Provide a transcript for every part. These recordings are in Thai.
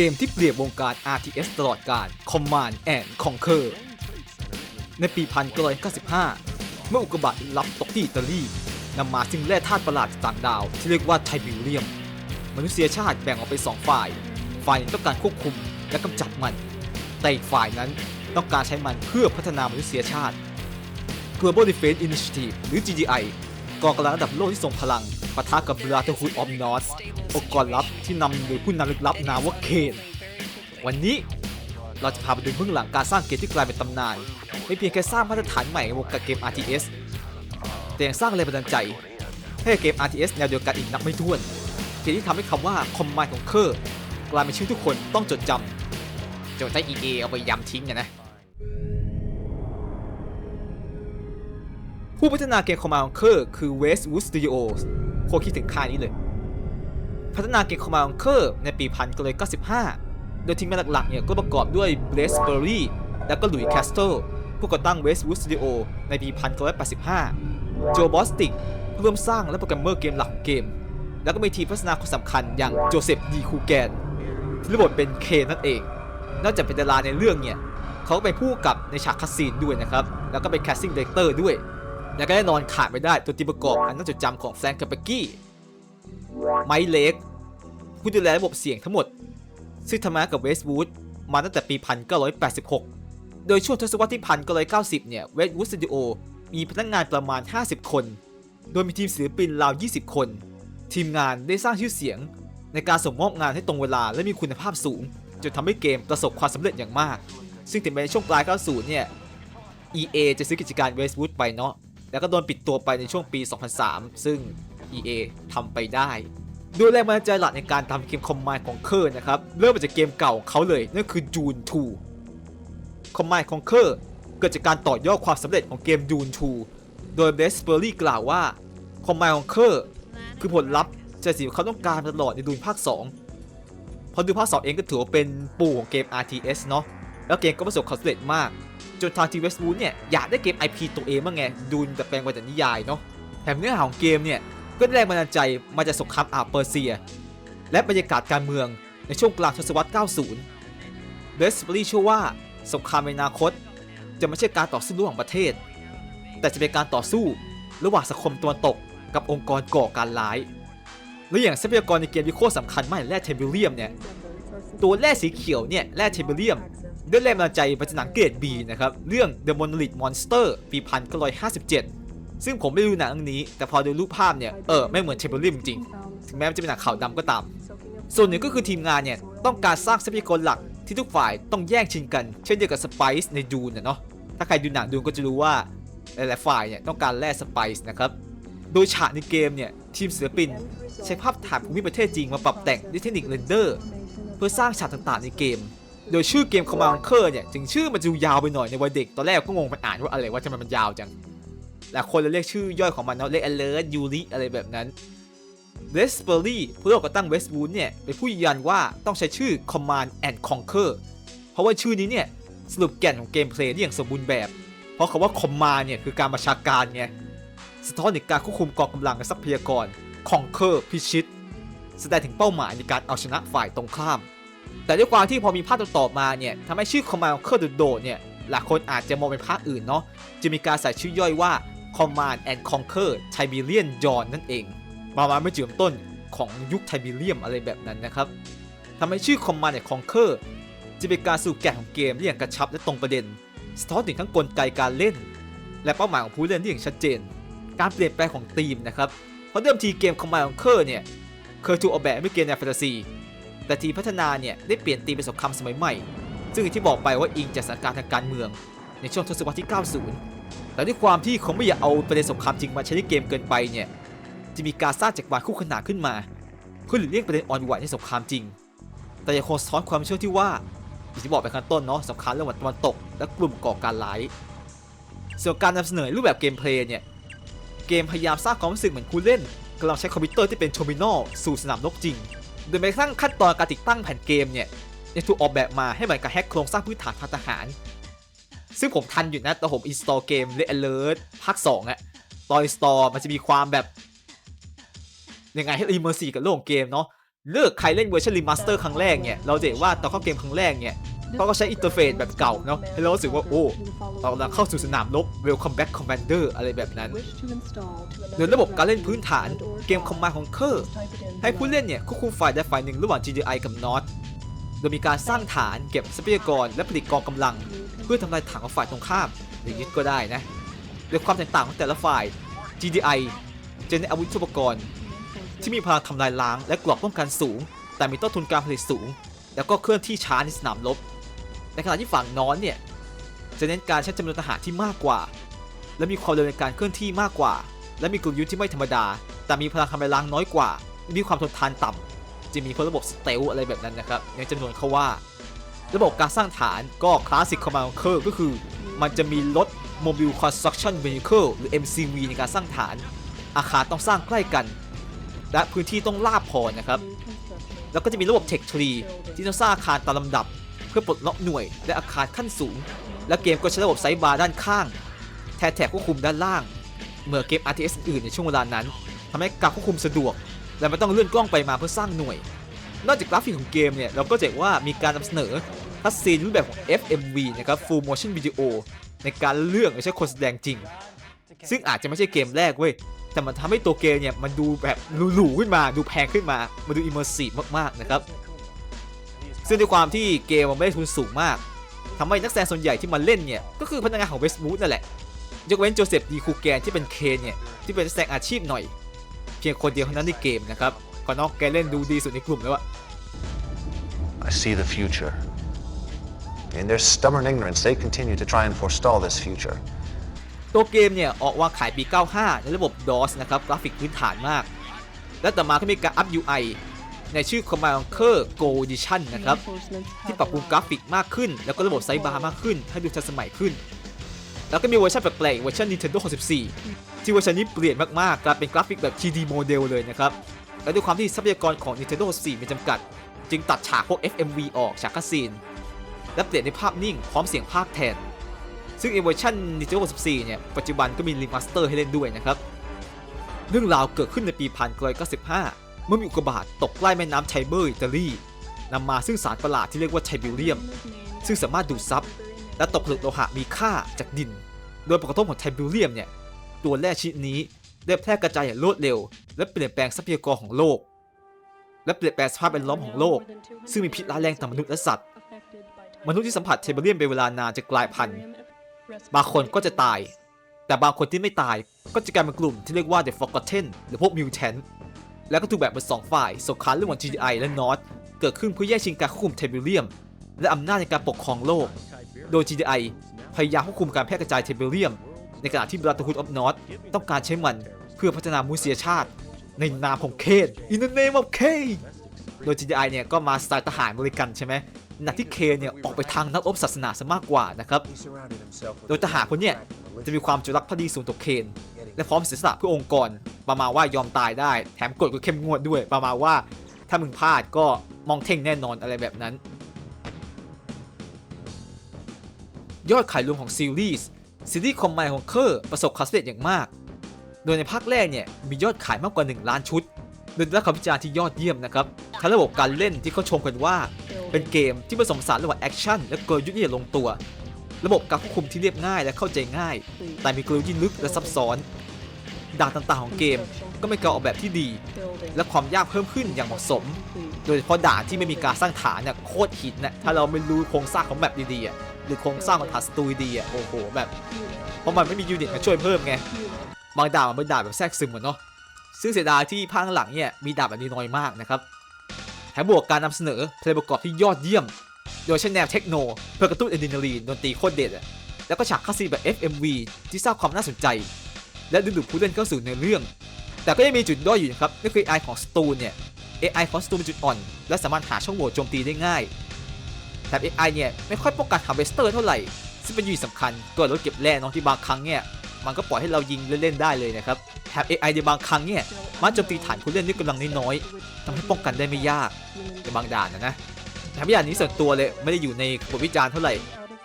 เกมที่เปลี่ยนวงการ RTS ตลอดกาล Command and Conquer ในปี 1995 เมื่ออุกกาบาตลับตกที่อิตาลีนำมาซึ่งแร่ธาตุประหลาดต่างดาว ที่เรียกว่าไทบิวเรียม มนุษยชาติแบ่งออกเป็นสองฝ่าย ฝ่ายนึงต้องการควบคุมและกำจัดมัน แต่อีกฝ่ายนั้นต้องการใช้มันเพื่อพัฒนามนุษยชาติ Global Defense Initiative หรือ GDI กองกำลังระดับโลกที่ทรงพลัง ปะทะกับ Brotherhood of North องค์กรลับที่นำโดยผู้นำลึกลับนามว่าเคนวันนี้เราจะพาไปดูเบื้องหลังการสร้างเกมที่กลายเป็นตำนาน ไม่เพียงแค่สร้างมาตรฐานใหม่ในวงการเกม RTS แต่ยังสร้างแรงบันดาลใจ ให้เกม RTS แนวเดียวกันอีกนับไม่ถ้วนเกมที่ทำให้คำว่า Command ของเคอร์กลายเป็นชื่อทุกคนต้องจดจำจนได้ EA เอาไปยำทิ้งเนี่ยนะผู้พัฒนาเกม Command Conquer คือ Westwood Studios โคตรคิดถึงค่ายนี้เลย พัฒนาเกม Command Conquer ในปี1995 โดยทีมงานหลักๆเนี่ยก็ประกอบด้วย Blaze Berry และก็ Louis Castle ผู้ก่อตั้ง Westwood Studio ในปี1985 Joe Bostic ผู้ร่วมสร้างและโปรแกรมเมอร์เกมหลักของเกม แล้วก็มีทีมพัฒนาคนสำคัญอย่างโจเซฟดีคูแกนที่ระบบทเป็นเคนนั่นเอง นอกจากเป็นดาราในเรื่องเนี่ย เขาก็เป็นผู้กำกับในฉากคัสซีนด้วยนะครับ แล้วก็เป็นแคสติ้งดีเรคเตอร์ด้วย และก็แน่นอนขาดไม่ได้ตัวทีมประกอบอันน่าจดจำของแฟรงค์คาเปกี้ไมค์เล็กผู้ดูแลระบบเสียงทั้งหมด ซึ่งทำงานกับเวสต์วูดมาตั้งแต่ปี 1986 โดยช่วงทศวรรษที่ 1990 เนี่ยเวสต์วูดสตูดิโอมีพนักงานประมาณ 50 คน โดยมีทีมศิลปินราว 20 คน ทีมงานได้สร้างชื่อเสียง ในการส่งมอบงานให้ตรงเวลาและมีคุณภาพสูง จนทำให้เกมประสบความสำเร็จอย่างมาก ซึ่งถึงแม้ในช่วงปลาย 90 เนี่ย EA จะซื้อกิจการ Westwood ไปเนาะ แล้วก็โดนปิดตัวไปในช่วงปี 2003 ซึ่ง EA ทำไปได้โดยแรงบันดาลใจหลักในการทำเกมคอมมานด์ของเคอร์นะครับ เริ่มมาจากเกมเก่าของเขาเลย นั่นคือ Dune 2คอมมานด์ของเคอร์เกิดจากการต่อยอดความสำเร็จของเกม Dune 2โดยเบสเบอร์รี่กล่าวว่าคอมมานด์ของเคอร์คือผลลัพธ์จากสิ่งที่เขาต้องการตลอดในดูนภาค2เพราะดูภาค 2 เองก็ถือว่าเป็นปู่ของเกม RTS เนาะแล้วเกมก็ประสบความสำเร็จมาก จนทางทีเวสต์วูดเนี่ยอยากได้เกม IP ตัวเองบ้างไงดูนแต่แปลงมาจากนิยายเนาะแถมเนื้อหาของเกมเนี่ยก็ได้แรงบันดาลใจมาจากสงครามอาเปอร์เซีย และบรรยากาศการเมืองในช่วงกลางทศวรรษ 90เบสเบอรี่เชื่อว่าสงครามในอนาคต จะไม่ใช่การต่อสู้ระหว่างประเทศ แต่จะเป็นการต่อสู้ระหว่างสังคมตะวันตกกับองค์กรก่อการร้ายและอย่างทรัพยากรในเกมที่โคตรสำคัญมากแร่เทมเบเรียมเนี่ยตัวแร่สีเขียวเนี่ยแร่เทมเบเรียม ได้แรงบันดาลใจมาจากหนังเกรด B นะครับ เรื่อง The Monolith Monster ปี1957 ซึ่งผมไม่ดูหนังเรื่องนี้ แต่พอดูรูปภาพเนี่ย เออ ไม่เหมือนเทมเบเรียมจริง ถึงแม้มันจะเป็นหนังขาวดำก็ตาม ส่วนหนึ่งก็คือทีมงานเนี่ย ต้องการสร้างทรัพยากรหลักที่ทุกฝ่ายต้องแย่งชิงกัน เช่นเดียวกับสไปซ์ในดูนเนาะ ถ้าใครดูหนังดูนก็จะรู้ว่าหลายๆฝ่ายเนี่ยต้องการแร่สไปซ์นะครับ โดยฉากในเกมเนี่ยทีมศิลปิน ใช้ภาพถ่ายภูมิประเทศจริงมาปรับแต่งด้วยเทคนิคเรนเดอร์ เพื่อสร้างฉากต่างๆในเกม โดยชื่อเกม Command Conquer เนี่ยถึงชื่อมันจะดูยาวไปหน่อยในวัยเด็กตอนแรกก็งงมันอ่านว่าอะไรว่าทำไมมันยาวจังแต่คนเลยเรียกชื่อย่อยของมันเนาะเรียก Alert Yuri อะไรแบบนั้น w e s p e r r y ผู้ก่อตั้ง Westwood เนี่ยเป็นผู้ยืนยันว่าต้องใช้ชื่อ Command and Conquer เพราะว่าชื่อนี้เนี่ยสรุปแก่นของเกมเพลย์ได้อย่างสมบูรณ์แบบ เพราะคำว่า Command เนี่ยคือการบัญชาการไงสะท้อนถึงการควบคุมกองกำลังและทรัพยากร Conquer พิชิต แสดงถึงเป้าหมายในการเอาชนะฝ่ายตรงข้าม แต่ด้วยความที่พอมีภาคต่อๆมาเนี่ยทำให้ชื่อ Command Conquer โดดๆเนี่ยหลายคนอาจจะมองเป็นภาคอื่นเนาะจะมีการใส่ชื่อย่อยว่า Command and Conquer Tiberian Dawn นั่นเอง ประมาณไม่จุดต้นของยุคไทบีเรียมอะไรแบบนั้นนะครับทำให้ชื่อ Command and Conquer จะเป็นการสู่แก่ของเกมได้อย่างกระชับและตรงประเด็น สะท้อนถึงทั้งกลไกการเล่น และเป้าหมายของผู้เล่นได้อย่างชัดเจน การเปลี่ยนแปลงของธีมนะครับ เพราะเดิมทีเกม Command Conquer เนี่ยเคยถูกออกแบบให้เป็นเกมแนวแฟนตาซี แต่ทีมพัฒนาเนี่ยได้เปลี่ยนธีมเป็นสงครามสมัยใหม่ ซึ่งอที่บอกไปว่าอิงจากสถานการณ์ทางการเมือง ในช่วงทศวรรษที่ 90 แต่ด้วยความที่เขาไม่อยากเอาประเด็นสงครามจริงมาใช้ในเกมเกินไปเนี่ยจะมีการสร้างจักรวาลคู่ขนานขึ้นมา เพื่อหลีกเลี่ยงประเด็นอ่อนไหวในสงครามจริง แต่ยังคงสะท้อนความเชื่อที่ว่าอย่างที่บอกไปข้างต้นเนาะสำคัญเรื่องวันตะวันตก และกลุ่มก่อการร้ายส่วนการนำเสนอรูปแบบเกมเพลย์เนี่ยเกมพยายามสร้างความรู้สึกเหมือนผู้เล่นกำลังใช้คอมพิวเตอร์ที่เป็นโทมินอลสู่สนามรบจริง โดยแม้กระทั่งขั้นตอนการติดตั้งแผ่นเกมเนี่ยยังถูกออกแบบมาให้เหมือนกับแฮกโครงสร้างพื้นฐานทางทหาร ซึ่งผมทันอยู่นะตอนผมอินสตอลเกม Red Alert ภาค2อะตอนอินสตอลมันจะมีความแบบยังไงให้อิมเมอร์ซีกับโลกของเกมเนาะเลือกใครเล่นเวอร์ชันรีมาสเตอร์ครั้งแรกเนี่ยเราจะเห็นว่าตอนเข้าเกมครั้งแรกเนี่ย เขาก็ใช้อินเทอร์เฟซแบบเก่าเนาะให้เรารู้สึกว่าโอ้เรากำลังเข้าสู่สนามรบ Welcome back Commander อะไรแบบนั้นโดยระบบการเล่นพื้นฐานเกมคอมมานด์ของเคอร์ให้ผู้เล่นเนี่ยควบคุมฝ่ายใดฝ่ายหนึ่งระหว่าง GDI กับ NOT โดยมีการสร้างฐานเก็บทรัพยากรและผลิตกองกำลัง เพื่อทำลายฐานของฝ่ายตรงข้ามหรือยึดก็ได้นะโดยความแตกต่างของแต่ละฝ่าย GDI จะในนอาวุธอุปกรณ์ ที่มีพลังทำลายล้างและกรอบป้องกันสูง แต่มีต้นทุนการผลิตสูง แล้วก็เคลื่อนที่ช้าในสนามรบ ในขณะที่ฝั่งนอนเนี่ยจะเน้นการใช้จำนวนทหารที่มากกว่า และมีความเร็วในการเคลื่อนที่มากกว่า และมีกลยุทธ์ที่ไม่ธรรมดา แต่มีพลังทำลายล้างน้อยกว่า มีความทนทานต่ำจะมีพวกระบบสเตลอะไรแบบนั้นนะครับในจำนวนเขาว่า ระบบการสร้างฐานก็คลาสสิกคอมมานด์เคอร์ก็คือ มันจะมีรถ Mobile Construction Vehicle หรือ MCV ในการสร้างฐาน อาคารต้องสร้างใกล้กัน และพื้นที่ต้องลาบพอนะครับ แล้วก็จะมีระบบ Tech Tree ที่ต้องสร้างอาคารตามลำดับ พื่อปลดล็อกหน่วยและอาคารขั้นสูง และเกมก็ใช้ระบบไซบาร์ด้านข้าง แทนแถบควบคุมด้านล่างเมื่อเกม RTS อื่นในช่วงเวลานั้นทำให้การควบคุมสะดวก และไม่ต้องเลื่อนกล้องไปมาเพื่อสร้างหน่วย นอกจากกราฟิกของเกมเนี่ยเราก็จะเห็นว่ามีการนำเสนอคัสซีนรูปแบบของ FMV นะครับ Full Motion Video ในการเลือกไม่ใช่คนแสดงจริง ซึ่งอาจจะไม่ใช่เกมแรกเว้ยแต่มันทำให้ตัวเกมเนี่ยมันดูแบบหรูๆขึ้นมา ดูแพงขึ้นมา มันดูอิมเมอร์ซีฟมากๆนะครับ ซึ่งด้วยความที่เกมมันไม่ได้ทุนสูงมากทำให้นักแสดงส่วนใหญ่ที่มาเล่นเนี่ย ก็คือพนักงานของเวสต์มูดนั่นแหละ ยกเว้นโจเซฟดีคูแกนที่เป็นเคนเนี่ย ที่เป็นนักแสดงอาชีพหน่อย เพียงคนเดียวเท่านั้นในเกมนะครับก็นอกแกเล่นดูดีสุดในกลุ่มแล้วอะ I see the future. In their stubborn ignorance, they continue to try and forestall this future. ตัวเกมเนี่ยออกวางขายปี 95 ในระบบ DOS นะครับกราฟิกพื้นฐานมาก และต่อมาก็มีการอัพ UI ในชื่อ Commander Go Edition นะครับ ที่ปรับปรุงกราฟิกมากขึ้น แล้วก็ระบบไซบาร์มากขึ้น ให้ดูทันสมัยขึ้น แล้วก็มีเวอร์ชันแปลกๆเวอร์ชัน Nintendo 64 ที่เวอร์ชันนี้เปลี่ยนมากๆ กลายเป็นกราฟิกแบบ 3D โมเดลเลยนะครับ และด้วยความที่ทรัพยากรของ Nintendo 64 มีจำกัด จึงตัดฉากพวก FMV ออกฉากคัสซีน และเปลี่ยนในภาพนิ่งพร้อมเสียงภาคแทน ซึ่งในเวอร์ชัน Nintendo 64 เนี่ย ปัจจุบันก็มีรีมาสเตอร์ให้เล่นด้วยนะครับ เรื่องราวเกิดขึ้นในปี 1995 เมื่อมีอุกกาบาตตกใกล้แม่น้ำไทเบอร์อิตาลีนำมาซึ่งสารประหลาดที่เรียกว่าไทบิเรียม ซึ่งสามารถดูดซับและตกผลึกโลหะมีค่าจากดิน โดยผลกระทบของไทบิเรียมเนี่ยตัวแร่ชนิดนี้ได้แพร่กระจายอย่างรวดเร็ว และเปลี่ยนแปลงทรัพยากรของโลก และเปลี่ยนแปลงสภาพแวดล้อมของโลก ซึ่งมีพิษร้ายแรงต่อมนุษย์และสัตว์ มนุษย์ที่สัมผัสไทบิเรียมเป็นเวลานานจะกลายพันธุ์บางคนก็จะตาย แต่บางคนที่ไม่ตายก็จะกลายเป็นกลุ่มที่เรียกว่า The Forgotten หรือพวก Mutant แล้วก็ถูกแบ่งเป็นสองฝ่ายสงครามระหว่าง GDI และ North เกิดขึ้นเพื่อแย่งชิงการควบคุมไทบิเรียม และอำนาจในการปกครองโลก โดย GDI พยายามควบคุมการแพร่กระจายไทบิเรียม ในขณะที่ Brotherhood of Nod ต้องการใช้มันเพื่อพัฒนามนุษยชาติ ในนามของเคน In the name of Kane โดย GDI เนี่ยก็มาสไตล์ทหารบริกันใช่ไหมขณะที่เคนเนี่ยออกไปทางนักรบศาสนาซะมากกว่านะครับ โดยทหารคนเนี้ย จะมีความจงรักภักดีสูงต่อเคน และพร้อมเสียสละเพื่อองค์กร ประมาณว่ายอมตายได้ แถมกฎก็เข้มงวดด้วย ประมาณว่าถ้ามึงพลาดก็มองเท่งแน่นอนอะไรแบบนั้น ยอดขายรวมของซีรีส์ซีรีส์คอมไมของเคอร์ประสบความสำเร็จอย่างมาก โดยในภาคแรกเนี่ยมียอดขายมากกว่า 1 ล้านชุด โดยได้รับคำวิจารณ์ที่ยอดเยี่ยมนะครับ ทั้งระบบการเล่นที่เขาชมกันว่า เป็นเกมที่ผสมผสานระหว่างแอคชั่นและกลยุทธ์ที่ลงตัว ระบบการควบคุมที่เรียบง่ายและเข้าใจง่าย แต่มีกลยุทธ์ที่ลึกและซับซ้อนด่านต่างๆของเกมก็มีการออกแบบที่ดี และความยากเพิ่มขึ้นอย่างเหมาะสม โดยเฉพาะด่านที่ไม่มีการสร้างฐานเนี่ยโคตรหินนะถ้าเราไม่รู้โครงสร้างของแบบดีๆอะหรือโครงสร้างของฐานสตูดีๆอะโอ้โหแบบเพราะมันไม่มียูนิตมาช่วยเพิ่มไงบางด่านมันเป็นด่านแบบแทรกซึมเหมือนเนาะซึ่งเสียดายที่ภาคหลังเนี่ยมีดาบแบบนี้น้อยมากนะครับแถมบวกการนำเสนอเพลงประกอบที่ยอดเยี่ยม โดยใช้แนวเทคโนเพื่อกระตุ้นอะดรีนาลีนดนตรีโคตรเด็ดอะแล้วก็ฉากคัสซีแบบ FMV ที่สร้างความน่าสนใจ และดึงดูดผู้เล่นเข้าสู่ในเรื่อง แต่ก็ยังมีจุดด้อยอยู่นะครับนั่นคือ AI ของสตูนเนี่ย AI ของสตูนเป็นจุดอ่อน และสามารถหาช่องโหว่โจมตีได้ง่ายแถม AI เนี่ยไม่ค่อยป้องกันฮาร์เวสเตอร์เท่าไหร่ ซึ่งเป็นยูนิตสำคัญตัวรถเก็บแร่เน้องที่บางครั้งเนี่ยมันก็ปล่อยให้เรายิงเล่นๆได้เลยนะครับแถม AI ในบางครั้งเนี่ยมันโจมตีฐานผู้เล่นด้วยกำลังน้อยๆทำให้ป้องกันได้ไม่ยากในบางด่านนะนะ แถมอย่างนี้ส่วนตัวเลยไม่ได้อยู่ในบทวิจารณ์เท่าไหร่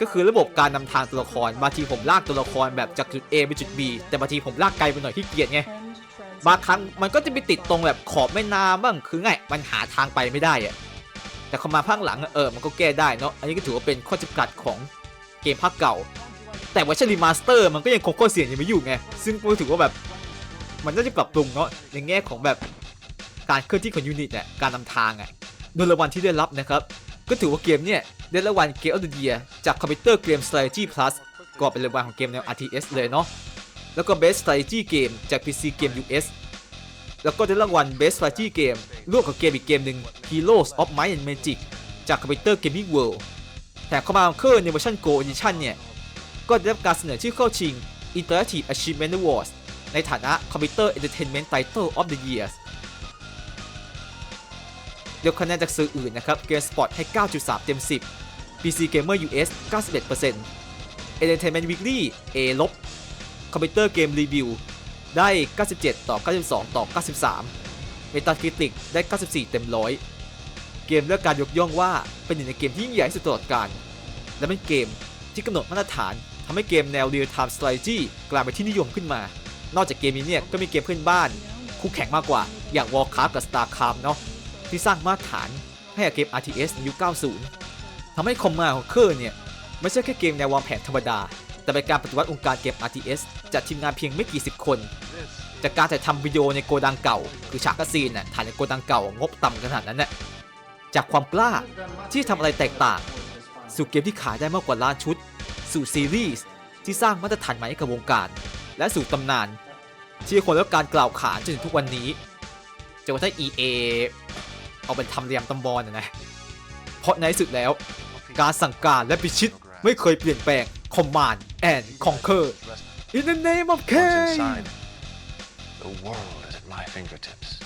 ก็คือระบบการนำทางตัวละครบางทีผมลากตัวละครแบบจากจุด A ไปจุด B แต่บางทีผมลากไกลไปหน่อยที่เกียจไงบางครั้งมันก็จะไปติดตรงแบบขอบแม่น้ำบ้างคือไงมันหาทางไปไม่ได้อะแต่พอมาภาคหลังเออมันก็แก้ได้เนาะอันนี้ก็ถือว่าเป็นข้อจำกัดของเกมภาคเก่า แต่ว่าชันรีมาสเตอร์มันก็ยังคงข้อเสียยังไม่อยู่ไงซึ่งก็ถือว่าแบบมันน่าจะปรับปรุงเนาะในแง่ของแบบการเคลื่อนที่ของยูนิตเนี่ยการนำทางอะ โดยรางวัลที่ได้รับนะครับ ก็ถือว่าเกมเนี่ยได้รางวัลเกมอัลเดียจากคอมพิวเตอร์เกม Strategy Plus ก็เป็นรางวัลของเกมแนว RTS เลยเนาะแล้วก็ Best Strategy Game จาก PC Game US แล้วก็ได้รางวัล Best Strategy Game ร่วมกับเกมอีกเกมหนึ่ง Heroes of Might and Magic จากคอมพิวเตอร์ Gaming World แถมเข้ามาเคอร์ในเวอร์ชัน Go Edition เนี่ย ก็ได้รับการเสนอชื่อเข้าชิง Interactive Achievement Awards ในฐานะ Computer Entertainment Title of the Year ยวคะแนนจากสื่ออื่นนะครับ GameSpot ให้ 9.3 เต็ม 10 PC Gamer US 91% Entertainment Weekly A ลบ Computer Game Review ได้ 97 ต่อ 92 ต่อ 93 Metacritic ได้ 94 เต็ม 100 เกมได้รับการยกย่องว่าเป็นหนึ่งในเกมที่ยิ่งใหญ่สุดตลอดกาล และเป็นเกมที่กำหนดมาตรฐานทำให้เกมแนว Real Time Strategy กลายเป็นที่นิยมขึ้นมา นอกจากเกมนี้เนี่ยก็มีเกมเพื่อนบ้าน คู่แข่งมากกว่าอย่าง Warcraft กับ StarCraft เนาะ ที่สร้างมาตรฐานให้กับเกม RTS ในยุค 90 ทำให้คอมมาของเคอร์เนี่ย ไม่ใช่แค่เกมแนววางแผนธรรมดา แต่เป็นการปฏิวัติวงการเกม RTS จากทีมงานเพียงไม่กี่สิบคน จากการถ่ายทำวิดีโอในโกดังเก่า คือฉากคัสซีนน่ะถ่ายในโกดังเก่างบต่ำขนาดนั้นน่ะจากความกล้าที่ทำอะไรแตกต่าง สู่เกมที่ขายได้มากกว่าล้านชุด สู่ซีรีส์ที่สร้างมาตรฐานใหม่ให้กับวงการ และสู่ตำนาน ที่คนแล้วการกล่าวขานจนถึงทุกวันนี้จะว่าถ้า EA เอาเป็นทำเรียมตำบอลนะนะ เพราะในที่สุดแล้ว การสั่งการและพิชิตไม่เคยเปลี่ยนแปลง Command and Conquer In the name of Once Cain inside, the world is at my fingertips.